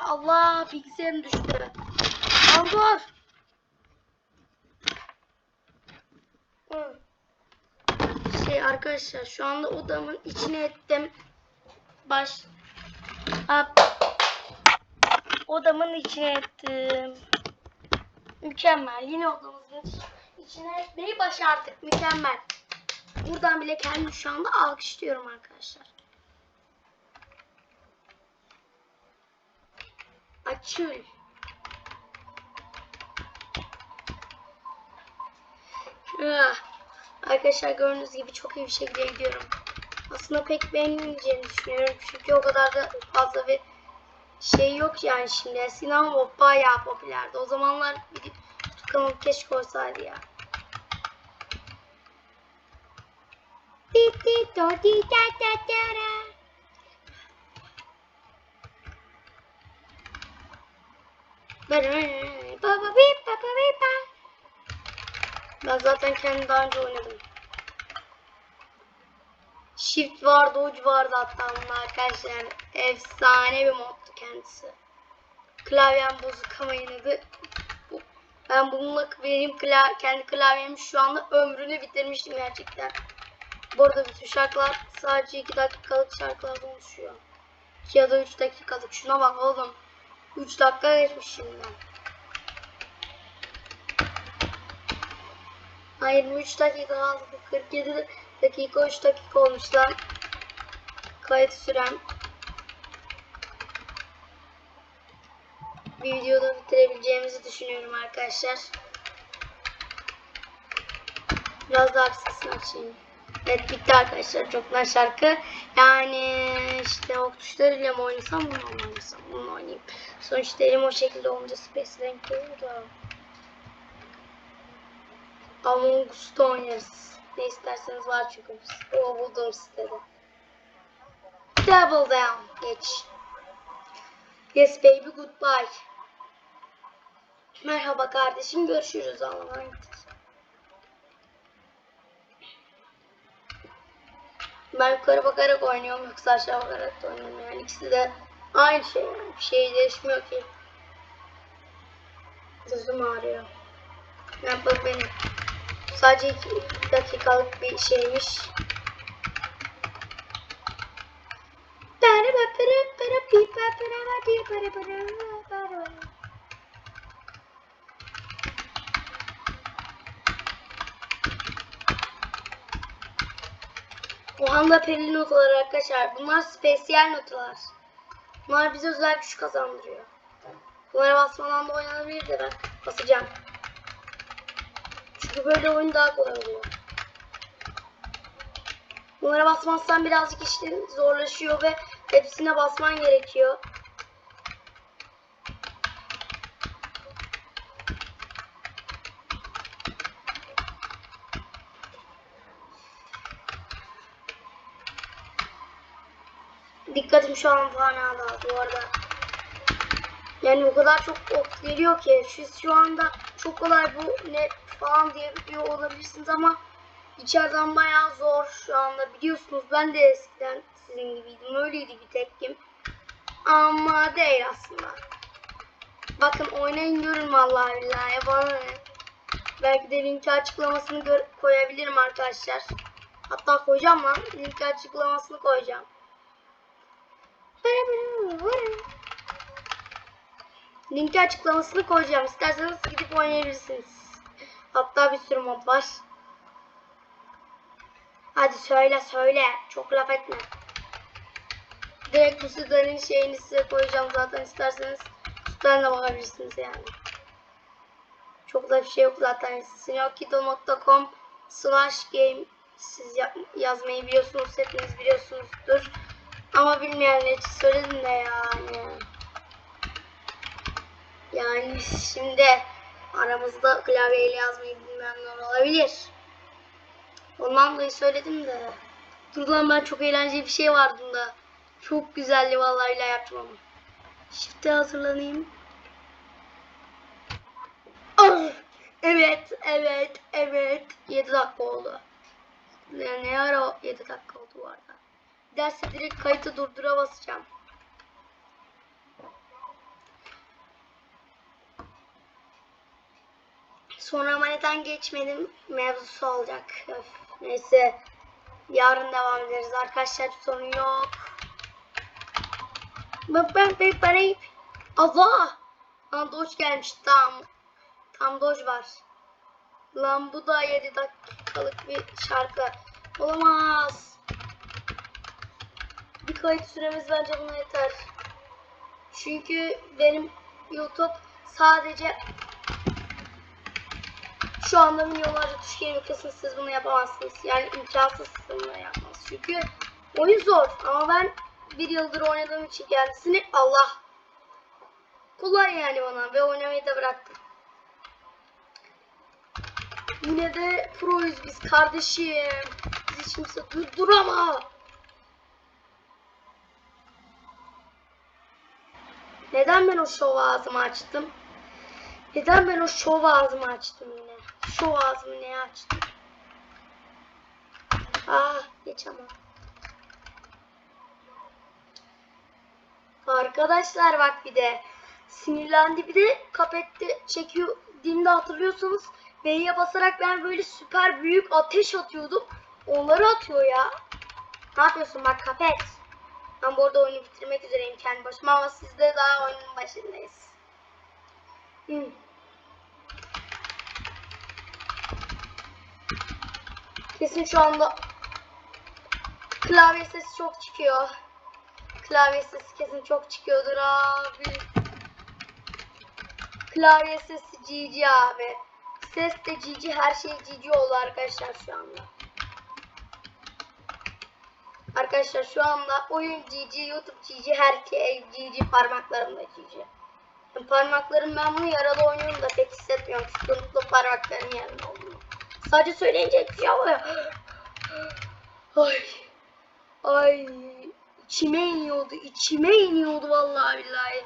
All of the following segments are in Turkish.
Allah bilgisayarım düştü. Dur. Hı. Şey arkadaşlar şu anda odamın içine ettim. Baş. Hop. Odamın içine ettim. Mükemmel. Yine odamızın iç- içine etmeyi başardık. Mükemmel. Buradan bile kendimi şu anda alkışlıyorum arkadaşlar. Açıl. Ah. Arkadaşlar gördüğünüz gibi çok iyi bir şekilde gidiyorum. Aslında pek beğenilmeyeceğini düşünüyorum. Çünkü o kadar da fazla bir şey yok yani şimdi. Eskiden o bayağı popülerdi. O zamanlar bir kanal keşke olsaydı ya. Di di do di da da da da. Ben zaten kendim daha önce oynadım. Shift vardı, uç vardı hatta bunun arkadaşlar. Efsane bir moddu kendisi. Klavyem bozuk ama yine ben bununla benim kla kendi klavyemi şu anda ömrünü bitirmiştim gerçekten. Bu arada bütün şarkılar sadece 2 dakikalık şarkılardan oluşuyor. 2 ya da 3 dakikalık. Şuna bak oğlum. 3 dakika geçmiş şimdiden. Hayır 23 dakika kaldı. 47 dakika 3 dakika olmuş lan. Kayıt süren. Bir videoda bitirebileceğimizi düşünüyorum arkadaşlar. Biraz daha sesini açayım. Evet bitti arkadaşlar çoktan şarkı. Yani işte o tuşlarıyla mı oynasam bunu mu oynasam bunu oynayayım. Sonuçta elim o şekilde olunca space olur da. Among Us'ta oynarız. Ne isterseniz var çünkü. O buldum sitede. Double down. Geç. Yes baby goodbye. Merhaba kardeşim görüşürüz Allah'a emanet. Ben yukarı bakarak oynuyorum yoksa aşağı bakarak da oynuyorum yani ikisi de aynı şey yani bir şey değişmiyor ki. Gözüm ağrıyor. Ne yapalım benim. Sadece iki dakikalık bir şeymiş. Bu anda perili notalar arkadaşlar. Bunlar spesiyel notalar. Bunlar bize özel güç kazandırıyor. Bunlara basmadan da oynanabilir de ben basacağım. Çünkü böyle oyun daha kolay oluyor. Bunlara basmazsan birazcık işlerin zorlaşıyor ve hepsine basman gerekiyor. Dikkatim şu an fanada bu arada. Yani o kadar çok ok geliyor ki siz şu anda çok kolay bu ne falan diye biliyor olabilirsiniz ama içeriden bayağı zor şu anda. Biliyorsunuz ben de eskiden sizin gibiydim öyleydi bir tekkim ama değil aslında. Bakın oynayın görün vallahi billahi bana ne. Belki de linki açıklamasını koyabilirim arkadaşlar. Hatta koyacağım lan linki açıklamasını koyacağım Linki açıklamasını koyacağım. İsterseniz gidip oynayabilirsiniz. Hatta bir sürü mod var. Hadi söyle söyle. Çok laf etme. Direkt bu sitenin şeyini size koyacağım zaten isterseniz de bakabilirsiniz yani. Çok da bir şey yok zaten. Sinokito.com slash game siz ya- yazmayı biliyorsunuz. Hepiniz biliyorsunuzdur. Ama bilmeyenler için söyledim de yani. Yani şimdi aramızda klavyeyle yazmayı bilmeyenler olabilir. Ondan dolayı söyledim de. Dur lan ben çok eğlenceli bir şey var bunda. Çok güzeldi vallahi ile yaptım ama. Shift'e hazırlanayım. Ah! Evet, evet, evet. 7 dakika oldu. Ne, ne ara o 7 dakika oldu bu giderse direkt kayıtı durdura basacağım. Sonra maneten geçmedim mevzusu olacak. Öf, neyse yarın devam ederiz arkadaşlar sorun yok. Bıp bıp bıp bıp. Allah! Lan doç gelmiş tam. Tam doç var. Lan bu da 7 dakikalık bir şarkı. Olamaz. Kayıt süremiz bence buna yeter. Çünkü benim YouTube sadece şu anda milyonlarca tuş geliyor kesin siz bunu yapamazsınız. Yani imkansız bunu yapmanız. Çünkü oyun zor ama ben bir yıldır oynadığım için kendisini Allah kolay yani bana ve oynamayı da bıraktım. Yine de proyuz biz kardeşim. Bizi kimse durdurama. Neden ben o şov ağzımı açtım? Neden ben o şov ağzımı açtım yine? Şov ağzımı neye açtım? Ah geç ama. Arkadaşlar bak bir de sinirlendi bir de kapette çekiyor dinde hatırlıyorsanız B'ye basarak ben böyle süper büyük ateş atıyordum. Onları atıyor ya. Ne yapıyorsun bak kapet. Ben bu arada oyunu bitirmek üzereyim kendi başıma ama siz de daha oyunun başındayız. Hmm. Kesin şu anda klavye sesi çok çıkıyor. Klavye sesi kesin çok çıkıyordur abi. Klavye sesi GG abi. Ses de GG her şey GG oldu arkadaşlar şu anda. Arkadaşlar şu anda oyun GG, YouTube GG, her şey GG, parmaklarım da GG. Yani parmaklarım ben bunu yaralı oynuyorum da pek hissetmiyorum. Sıkıntılı parmakların yerinde olduğunu. Sadece söyleyince bir şey oluyor. Ay. Ay. İçime iniyordu. içime iniyordu vallahi billahi.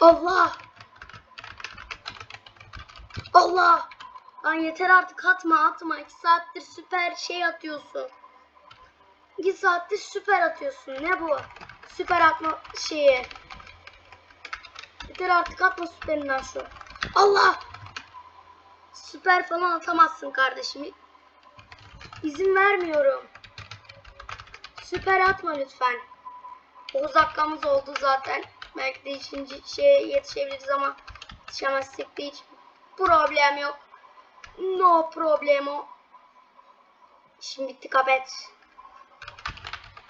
Allah. Allah. Lan yeter artık atma atma. 2 saattir süper şey atıyorsun. 2 saattir süper atıyorsun. Ne bu? Süper atma şeyi. Yeter artık atma süperinden şu. Allah! Süper falan atamazsın kardeşim. İzin vermiyorum. Süper atma lütfen. 9 dakikamız oldu zaten. Belki de ikinci şeye yetişebiliriz ama yetişemezsek de hiç problem yok. No problemo. İşim bitti kapet.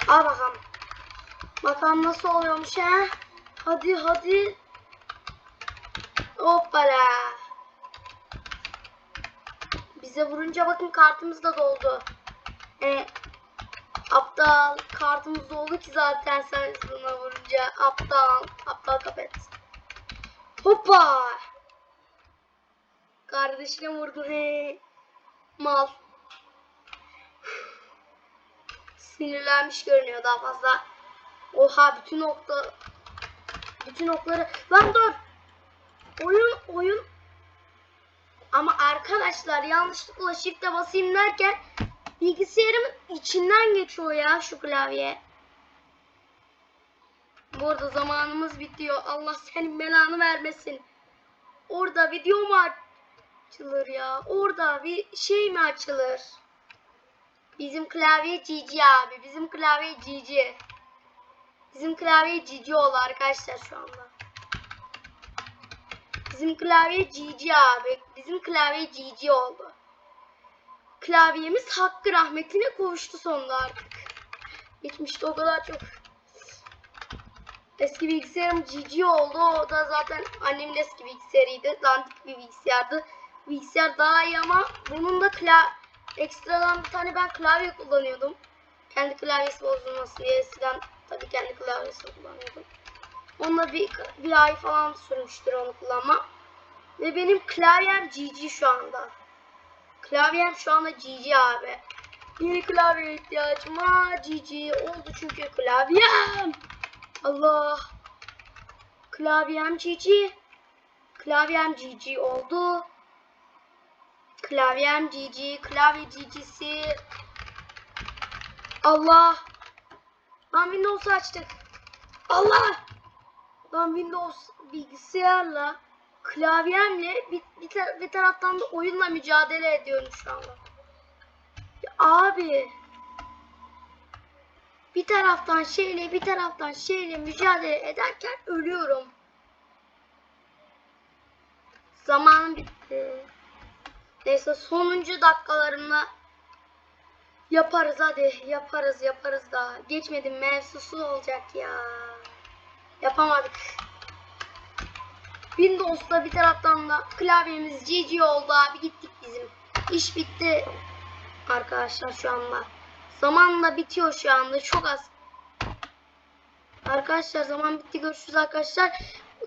Al bakalım. Bakalım nasıl oluyormuş ha. Hadi hadi. Hoppala. Bize vurunca bakın kartımız da doldu. E, aptal kartımız doldu ki zaten sen buna vurunca aptal aptal kapet. Hoppa. Kardeşine vurdu he. Mal. Sinirlenmiş görünüyor daha fazla. Oha bütün nokta bütün okları lan dur. Oyun oyun ama arkadaşlar yanlışlıkla shift'e basayım derken bilgisayarımın içinden geçiyor ya şu klavye. Bu arada zamanımız bitiyor. Allah senin belanı vermesin. Orada video mu açılır ya? Orada bir şey mi açılır? Bizim klavye GG abi. Bizim klavye GG. Bizim klavye GG oldu arkadaşlar şu anda. Bizim klavye GG abi. Bizim klavye GG oldu. Klavyemiz hakkı rahmetine kavuştu sonunda artık. Geçmişte o kadar çok eski bilgisayarım GG oldu. O da zaten annemin eski bilgisayarıydı. Dandik bir bilgisayardı. Bilgisayar daha iyi ama bunun da kla ekstradan bir tane ben klavye kullanıyordum. Kendi klavyesi bozulmasın diye eskiden tabii kendi klavyesini kullanıyordum. Onunla bir, bir ay falan sürmüştür onu kullanma. Ve benim klavyem GG şu anda. Klavyem şu anda GG abi. Yeni klavye ihtiyacım var. GG oldu çünkü klavyem. Allah. Klavyem GG. Klavyem GG oldu. Klavyem GG. Klavye GG'si. Allah. Lan Windows açtık. Allah. ben Windows bilgisayarla klavyemle bir, bir, tar- bir taraftan da oyunla mücadele ediyorum şu anda. Ya abi bir taraftan şeyle bir taraftan şeyle mücadele ederken ölüyorum. Zaman bitti. Neyse sonuncu dakikalarımla yaparız hadi yaparız yaparız da geçmedim mevzusu olacak ya. Yapamadık. Windows'ta bir taraftan da klavyemiz GG oldu abi gittik bizim. İş bitti arkadaşlar şu anda. Zamanla bitiyor şu anda çok az. Arkadaşlar zaman bitti görüşürüz arkadaşlar.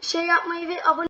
Şey yapmayı ve abone